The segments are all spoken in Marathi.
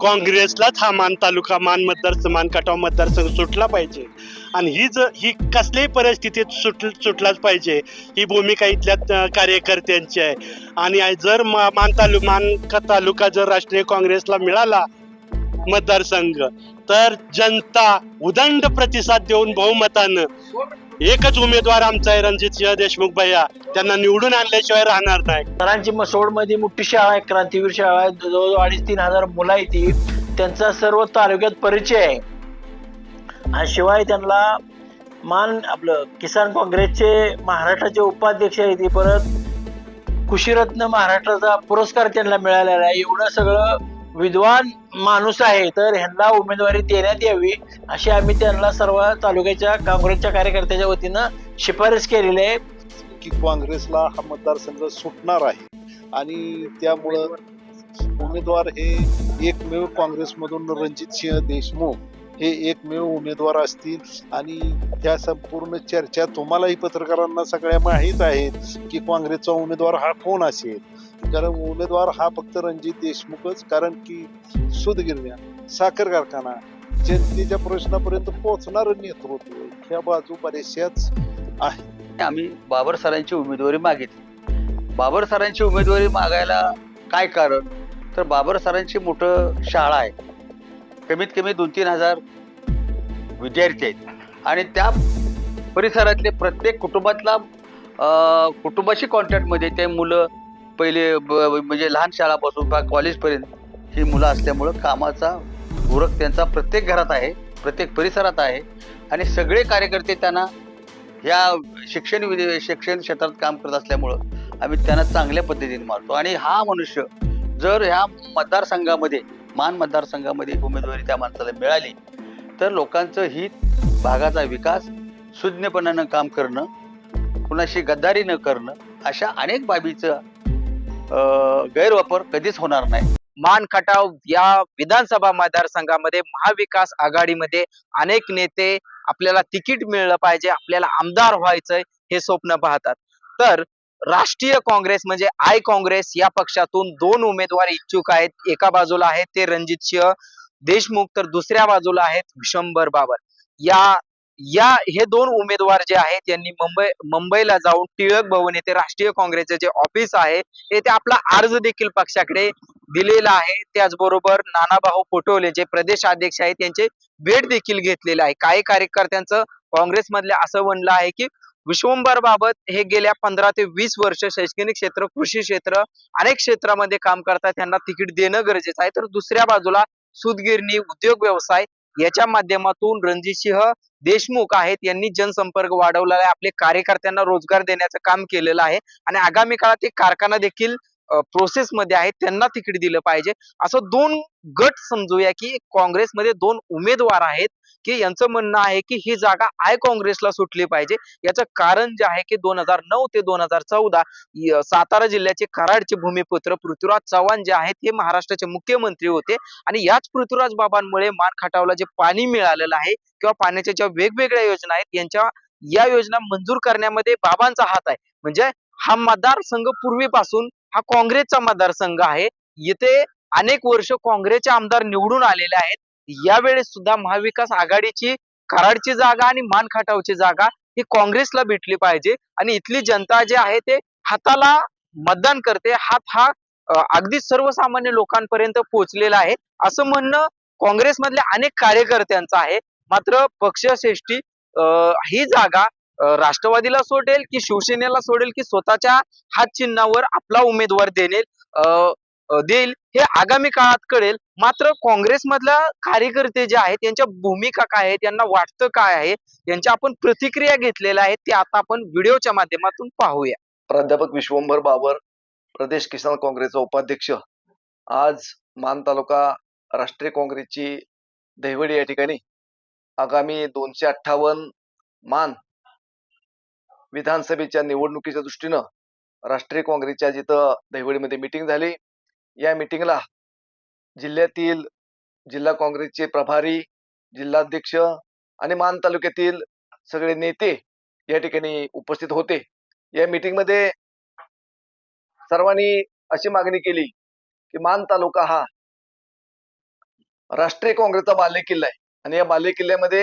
काँग्रेसलाच हा मान तालुका मान मतदार मान कटाव मतदारसंघ सुटला पाहिजे. आणि ही जर ही कसल्याही परिस्थितीत सुट सुटलाच पाहिजे. ही भूमिका इथल्या कार्यकर्त्यांची आहे. आणि जर मा- मान तालु मान तालुका जर राष्ट्रीय काँग्रेसला मिळाला मतदारसंघ तर जनता उदंड प्रतिसाद देऊन बहुमतानं एकच उमेदवार आमचा आहे रणजित सिंह देशमुख भैया. त्यांना निवडून आणल्याशिवाय राहणार नाही. सरांची मसोडमध्ये मोठी शाळा आहे क्रांतीवीर शाळा आहे जवळजवळ अडीच तीन हजार मुलं आहे ती त्यांचा सर्व तालुक्यात परिचय आहे. आणि शिवाय त्यांना मान आपलं किसान काँग्रेसचे महाराष्ट्राचे उपाध्यक्ष आहे ते परत कृषीरत्न महाराष्ट्राचा पुरस्कार त्यांना मिळालेला आहे. एवढं सगळं विद्वान माणूस आहे तर ह्यांना उमेदवारी देण्यात यावी अशी आम्ही त्यांना सर्व तालुक्याच्या काँग्रेसच्या कार्यकर्त्याच्या वतीनं शिफारस केलेली आहे. की काँग्रेसला हा मतदारसंघ सुटणार आहे. आणि त्यामुळं उमेदवार हे एकमेव काँग्रेसमधून रणजित सिंह देशमुख हे एकमेव उमेदवार असतील. आणि त्या संपूर्ण चर्चा तुम्हालाही पत्रकारांना सगळ्या माहीत आहेत की काँग्रेसचा उमेदवार हा कोण असेल? कारण उमेदवार हा फक्त रणजित देशमुखच कारण की सुदगिरण्या साखर कारखाना जनतेच्या प्रश्नापर्यंत पोहोचणार नेतृत्व ह्या बाजू बऱ्याचशाच आम्ही बाबर सरांची उमेदवारी मागितली. बाबर सरांची उमेदवारी मागायला काय कारण? तर बाबर सरांची मोठं शाळा आहे. कमीत कमी दोन तीन हजार विद्यार्थी आहेत. आणि त्या परिसरातले प्रत्येक कुटुंबातला कुटुंबाशी कॉन्टॅक्टमध्ये ते मुलं पहिले ब- म्हणजे लहान शाळापासून बा कॉलेजपर्यंत ही मुलं असल्यामुळं कामाचा उरक त्यांचा प्रत्येक घरात आहे प्रत्येक परिसरात आहे. आणि सगळे कार्यकर्ते त्यांना ह्या शिक्षण शिक्षण क्षेत्रात काम करत असल्यामुळं आम्ही त्यांना चांगल्या पद्धतीने मारतो आणि हा मनुष्य जर ह्या मतदारसंघामध्ये मान मतदारसंघामध्ये उमेदवारी त्या माणसाला मिळाली तर लोकांचं हित भागाचा विकास सुज्ञपणानं काम करणं कुणाशी गद्दारी न करणं अशा अनेक बाबीचं गैरवापर कधीच होणार नाही. मान खटाव या विधानसभा मतदारसंघामध्ये महाविकास आघाडीमध्ये अनेक नेते आपल्याला तिकीट मिळलं पाहिजे आपल्याला आमदार व्हायचंय हे स्वप्न पाहतात. तर राष्ट्रीय काँग्रेस म्हणजे आय काँग्रेस या पक्षातून दोन उमेदवार इच्छुक आहेत. एका बाजूला आहेत ते रणजित सिंह देशमुख तर दुसऱ्या बाजूला आहेत विशंभर बाबर या या हे दोन उमेदवार जे आहेत यांनी मुंबई मुंबईला जाऊन टिळक भवन येथे राष्ट्रीय काँग्रेसचे जे ऑफिस आहे येथे आपला अर्ज देखील पक्षाकडे दिलेला आहे. त्याचबरोबर नानाभाऊ पटोले जे प्रदेश अध्यक्ष आहेत त्यांचे भेट देखील घेतलेले आहे. काही कार्यकर्त्यांचं काँग्रेसमधल्या असं म्हणलं आहे की विश्वंभर बाबत हे गेल्या पंधरा ते वीस वर्ष शैक्षणिक क्षेत्र कृषी क्षेत्र अनेक क्षेत्रामध्ये काम करतात. त्यांना तिकीट देणं गरजेचं आहे. तर दुसऱ्या बाजूला सुदगिरणी उद्योग व्यवसाय याच्या माध्यमातून रणजितसिंह देशमुख आहेत यांनी जनसंपर्क वाढवलेला आहे. आपले कार्यकर्त्यांना रोजगार देण्याचं काम केलेलं आहे. आणि आगामी काळात एक कारखाना देखील प्रोसेस मध्ये आहेत त्यांना तिकीट दिलं पाहिजे. असं दोन गट समजूया की काँग्रेसमध्ये दोन उमेदवार आहेत की यांचं म्हणणं आहे की ही जागा आय काँग्रेसला सुटली पाहिजे. याचं कारण जे आहे की दोन हजार नऊ ते दोन हजार चौदा सातारा जिल्ह्याचे कराडचे भूमिपुत्र पृथ्वीराज चव्हाण जे आहेत हे महाराष्ट्राचे मुख्यमंत्री होते. आणि याच पृथ्वीराज बाबांमुळे मान खटावला जे पाणी मिळालेलं आहे किंवा पाण्याच्या ज्या वेगवेगळ्या योजना आहेत यांच्या या योजना मंजूर करण्यामध्ये बाबांचा हात आहे. म्हणजे हा मतदारसंघ पूर्वीपासून हा काँग्रेसचा मतदारसंघ आहे. येथे अनेक वर्ष काँग्रेसचे आमदार निवडून आलेले आहेत. यावेळेस सुद्धा महाविकास आघाडीची कराडची जागा आणि मान खटावची जागा ही काँग्रेसला भेटली पाहिजे. आणि इथली जनता जे आहे ते हाताला मतदान करते. हात हा अगदी सर्वसामान्य लोकांपर्यंत पोहोचलेला आहे. असं म्हणणं काँग्रेसमधल्या अनेक कार्यकर्त्यांचं आहे. मात्र पक्षश्रेष्ठी अं, ही जागा राष्ट्रवादीला सोडेल की शिवसेनेला सोडेल की स्वतःच्या हात चिन्हावर आपला उमेदवार देणे अं, देईल हे आगामी काळात कळेल. मात्र काँग्रेसमधल्या कार्यकर्ते जे आहेत त्यांच्या भूमिका काय आहे त्यांना वाटतं काय आहे यांच्या आपण प्रतिक्रिया घेतलेल्या आहेत ते आता आपण व्हिडिओच्या माध्यमातून पाहूया. प्राध्यापक विश्वंभर बाबर प्रदेश किसान काँग्रेसचा उपाध्यक्ष. आज मान तालुका राष्ट्रीय काँग्रेसची दहिवडी या ठिकाणी. आगामी दोनशे अठ्ठावन्न मान विधानसभेच्या निवडणुकीच्या दृष्टीनं राष्ट्रीय काँग्रेसच्या जिथं दहिवडीमध्ये मिटिंग झाली या मिटिंगला जिल्ह्यातील जिल्हा काँग्रेसचे प्रभारी जिल्हाध्यक्ष आणि मान तालुक्यातील सगळे नेते या ठिकाणी उपस्थित होते. या मिटिंगमध्ये सर्वांनी अशी मागणी केली की मान तालुका हा राष्ट्रीय काँग्रेसचा बालेकिल्ला आहे. आणि या बालेकिल्ल्यामध्ये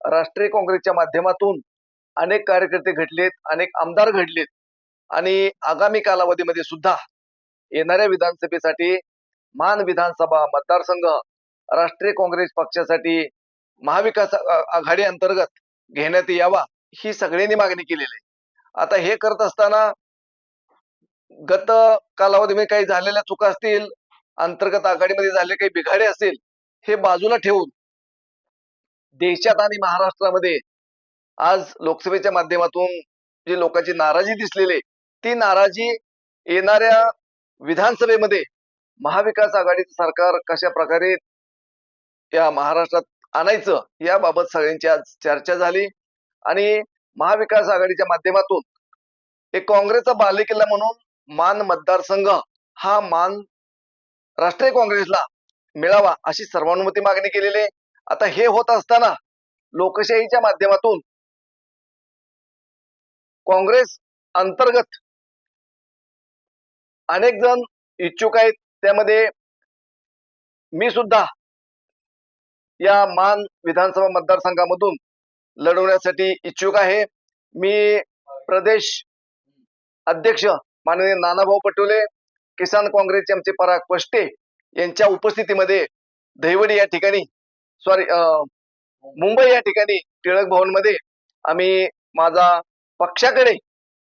राष्ट्रीय काँग्रेसच्या माध्यमातून अनेक कार्यकर्ते घडलेत अनेक आमदार घडलेत आणि आगामी कालावधीमध्ये सुद्धा येणाऱ्या विधानसभेसाठी मान विधानसभा मतदारसंघ राष्ट्रीय काँग्रेस पक्षासाठी महाविकास आघाडी अंतर्गत घेण्यात यावा ही सगळ्यांनी मागणी केलेली आहे. आता हे करत असताना गत कालावधीमध्ये काही झालेल्या चुका असतील अंतर्गत आघाडीमध्ये झाले काही बिघाडे असतील हे बाजूला ठेवून देशात आणि महाराष्ट्रामध्ये आज लोकसभेच्या माध्यमातून जी लोकांची नाराजी दिसलेली आहे, ती नाराजी येणाऱ्या विधानसभेमध्ये महाविकास आघाडीचं सरकार कशा प्रकारे या महाराष्ट्रात आणायचं याबाबत सगळ्यांची आज चर्चा झाली. आणि महाविकास आघाडीच्या माध्यमातून एक काँग्रेसचा बालेकिल्ला म्हणून मान मतदारसंघ हा मान राष्ट्रीय काँग्रेसला मिळावा अशी सर्वानुमती मागणी केलेली आता हे होत असताना लोकशाहीच्या माध्यमातून काँग्रेस अंतर्गत अनेक जण इच्छुक आहेत. त्यामध्ये मी सुद्धा या मान विधानसभा मतदारसंघामधून लढवण्यासाठी इच्छुक आहे. मी प्रदेश अध्यक्ष माननीय नानाभाऊ पटोले किसान काँग्रेसचे आमचे पराग पष्टे यांच्या उपस्थितीमध्ये दहिवडी या ठिकाणी सॉरी मुंबई या ठिकाणी टिळक भवनमध्ये आम्ही माझा पक्षाकडे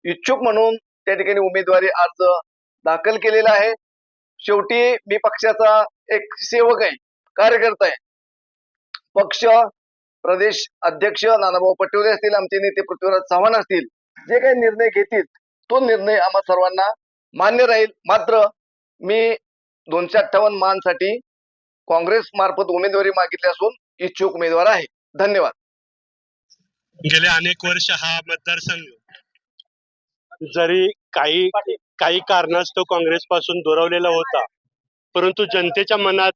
इच्छुक म्हणून त्या ठिकाणी उमेदवारी अर्ज दाखल केलेला आहे. शेवटी मी पक्षाचा एक सेवक आहे कार्यकर्ता आहे. पक्ष प्रदेश अध्यक्ष नानाभाऊ पटोले असतील आमचे नेते पृथ्वीराज चव्हाण असतील जे काही निर्णय घेतील तो निर्णय आम्हा सर्वांना मान्य राहील. मात्र मी दोनशे अठ्ठावन्न मानसाठी काँग्रेस मार्फत उमेदवारी मागितली असून इच्छुक उमेदवार आहे. धन्यवाद. गेले अनेक वर्ष हा मतदारसंघ. जरी काही काही कारणास्तव काँग्रेस पासून दुरावलेला होता परंतु जनतेच्या मनात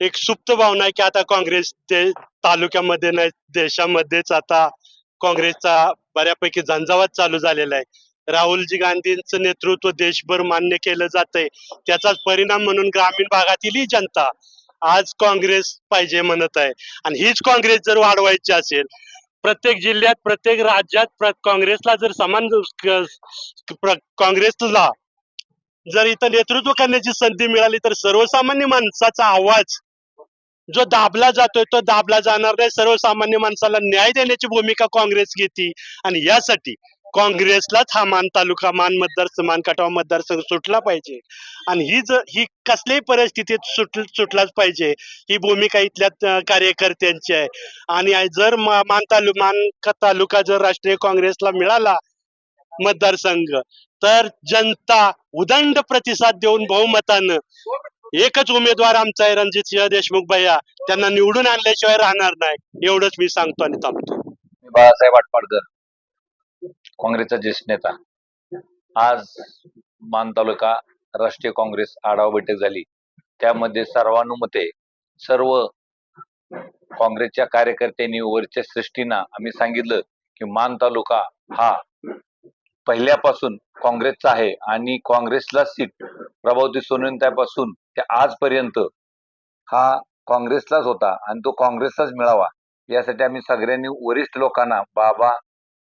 एक सुप्त भावना आहे की आता काँग्रेस ते तालुक्यामध्ये नाही देशामध्येच आता काँग्रेसचा बऱ्यापैकी झंझावात चालू झालेला आहे. राहुलजी गांधींचं नेतृत्व देशभर मान्य केलं जातंय. त्याचाच परिणाम म्हणून ग्रामीण भागातीलही जनता आज काँग्रेस पाहिजे म्हणत आहे. आणि हीच काँग्रेस जर वाढवायची असेल प्रत्येक जिल्ह्यात प्रत्येक राज्यात काँग्रेसला जर समान काँग्रेसला जर इथं नेतृत्व करण्याची संधी मिळाली तर सर्वसामान्य माणसाचा आवाज जो दाबला जातोय तो दाबला जाणार नाही. सर्वसामान्य माणसाला न्याय देण्याची भूमिका काँग्रेस घेते. आणि यासाठी काँग्रेसलाच हा मान तालुका मान मतदार मान कटाव मतदारसंघ सुटला पाहिजे. आणि ही जर ही कसल्याही परिस्थितीत सुट सुटलाच पाहिजे. ही भूमिका इथल्या कार्यकर्त्यांची आहे. आणि जर मान तालु मान तालुका जर राष्ट्रीय काँग्रेसला मिळाला मतदारसंघ तर जनता उदंड प्रतिसाद देऊन बहुमतानं एकच उमेदवार आमचा आहे रणजित सिंह देशमुख भैया. त्यांना निवडून आणल्याशिवाय राहणार नाही. एवढंच मी सांगतो आणि थांबतो. बाळासाहेब आटपाडकर काँग्रेसचा ज्येष्ठ नेता. आज मान तालुका राष्ट्रीय काँग्रेस आढावा बैठक झाली. त्यामध्ये सर्वानुमते सर्व काँग्रेसच्या कार्यकर्त्यांनी वरच्या सृष्टीना आम्ही सांगितलं की मान तालुका हा पहिल्यापासून काँग्रेसचा आहे आणि काँग्रेसला सीट प्रभावती सोनवंतापासून ते आजपर्यंत हा काँग्रेसलाच होता आणि तो काँग्रेसलाच मिळावा. यासाठी आम्ही सगळ्यांनी वरिष्ठ लोकांना बाबा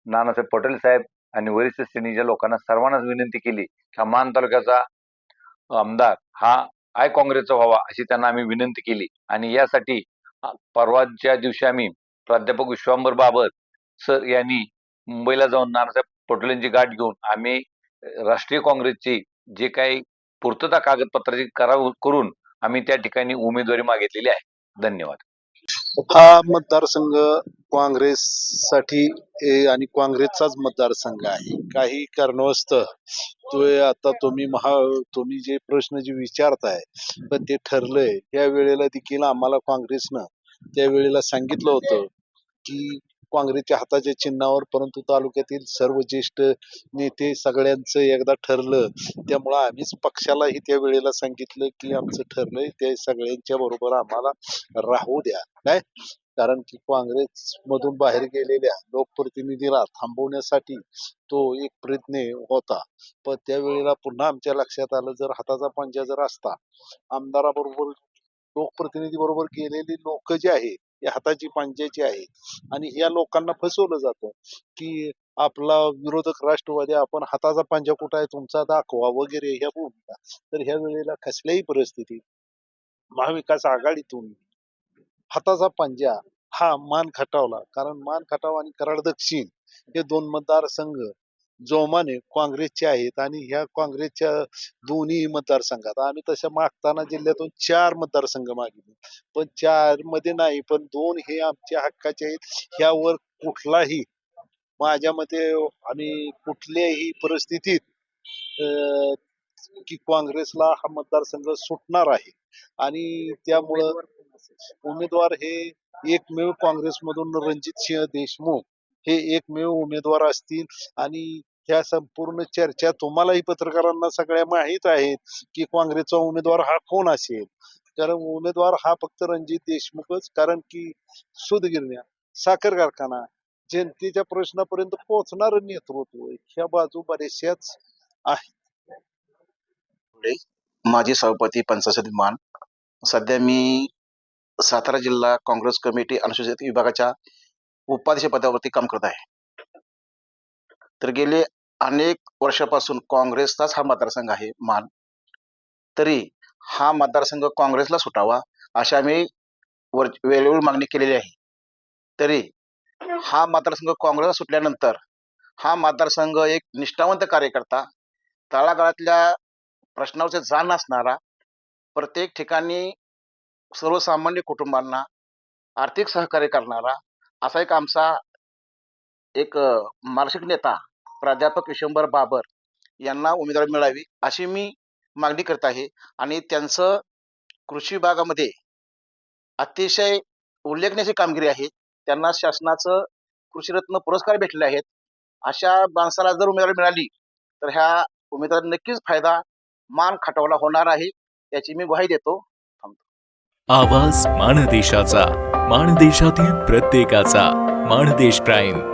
नानासाहेब पटेल साहेब आणि वरिष्ठ श्रेणीच्या लोकांना सर्वांनाच विनंती केली की हा मान तालुक्याचा आमदार हा आय काँग्रेसचा व्हावा अशी त्यांना आम्ही विनंती केली. आणि यासाठी परवाच्या दिवशी आम्ही प्राध्यापक विश्वांबर बाबर सर यांनी मुंबईला जाऊन नानासाहेब पटेलांची गाठ घेऊन आम्ही राष्ट्रीय काँग्रेसची जे काही पूर्तता कागदपत्राची कराव करून आम्ही त्या ठिकाणी उमेदवारी मागितलेली आहे. धन्यवाद. हा मतदारसंघ काँग्रेससाठी ए, आणि काँग्रेसचाच मतदारसंघ आहे. काही कारणास्तव तो आता तुम्ही महा तुम्ही जे प्रश्न जे विचारताय पण ते ठरलंय. त्या वेळेला देखील आम्हाला काँग्रेसनं त्यावेळेला सांगितलं होतं की काँग्रेसच्या हाताच्या चिन्हावर परंतु तालुक्यातील सर्व ज्येष्ठ नेते सगळ्यांचं एकदा ठरलं. त्यामुळं आम्हीच पक्षालाही त्या वेळेला सांगितलं की आमचं ठरलंय ते सगळ्यांच्या बरोबर आम्हाला राहू द्या. काय कारण की काँग्रेस मधून बाहेर गेलेल्या लोकप्रतिनिधीला थांबवण्यासाठी तो एक प्रयत्न होता. पण त्यावेळेला पुन्हा आमच्या लक्षात आलं जर हाताचा पंजा जर असता आमदाराबरोबर लोकप्रतिनिधी बरोबर गेलेली लोक जे आहे ही हाताची पांज्याची आहे आणि या लोकांना फसवलं जातं की आपला विरोधक राष्ट्रवादी आपण हाताचा पांजा कुठं आहे तुमचा दाखवा वगैरे ह्या भूमिका. तर ह्या वेळेला कसल्याही परिस्थितीत महाविकास आघाडीतून हाताचा पांजा हा मान खटावला. कारण मान खटाव आणि कराड दक्षिण हे दोन मतदारसंघ जोमाने काँग्रेसचे आहेत आणि ह्या काँग्रेसच्या दोन्ही मतदारसंघात. आम्ही तशा मागताना जिल्ह्यातून चार मतदारसंघ मागितले. पण चारमध्ये नाही पण दोन हे आमच्या हक्काचे आहेत. ह्यावर कुठलाही माझ्या मते आणि कुठल्याही परिस्थितीत अं, की काँग्रेसला हा मतदारसंघ सुटणार आहे. आणि त्यामुळं उमेदवार हे एकमेव काँग्रेसमधून रणजित सिंह देशमुख हे एकमेव उमेदवार असतील आणि ह्या संपूर्ण चर्चा तुम्हालाही पत्रकारांना सगळ्या माहीत आहेत की काँग्रेसचा उमेदवार हा कोण असेल? कारण उमेदवार हा फक्त रणजित देशमुखच कारण की सुदगिरण्या साखर कारखाना जनतेच्या प्रश्नापर्यंत पोहोचणार नेतृत्व ह्या बाजू बऱ्याचशाच माजी सभापती पंचायत मान सध्या मी सातारा जिल्हा काँग्रेस कमिटी अनुसूचित विभागाच्या उपाध्यक्ष पदावरती काम करत आहे. तर गेले अनेक वर्षापासून काँग्रेसचाच हा मतदारसंघ आहे मान. तरी हा मतदारसंघ काँग्रेसला सुटावा अशा आम्ही वर वेळोवेळी मागणी केलेली आहे. तरी हा मतदारसंघ काँग्रेसला सुटल्यानंतर हा मतदारसंघ एक निष्ठावंत कार्यकर्ता तळागाळातल्या प्रश्नावरचे जाण असणारा प्रत्येक ठिकाणी सर्वसामान्य कुटुंबांना आर्थिक सहकार्य करणारा असा एक आमचा एक मार्शिक मानसिक नेता प्राध्यापक विशंभर बाबर यांना उमेदवारी मिळावी अशी मी मागणी करत आहे. आणि त्यांचं कृषी विभागामध्ये अतिशय उल्लेखनीय कामगिरी आहे त्यांना शासनाचं कृषीरत्न पुरस्कार भेटले आहेत. अशा माणसाला जर उमेदवारी मिळाली तर ह्या उमेदवारी नक्कीच फायदा मान खटवला होणार आहे याची मी ग्वाही देतो. आवाज माणदेशाचा माणदेशातील प्रत्येकाचा माणदेश प्राईम.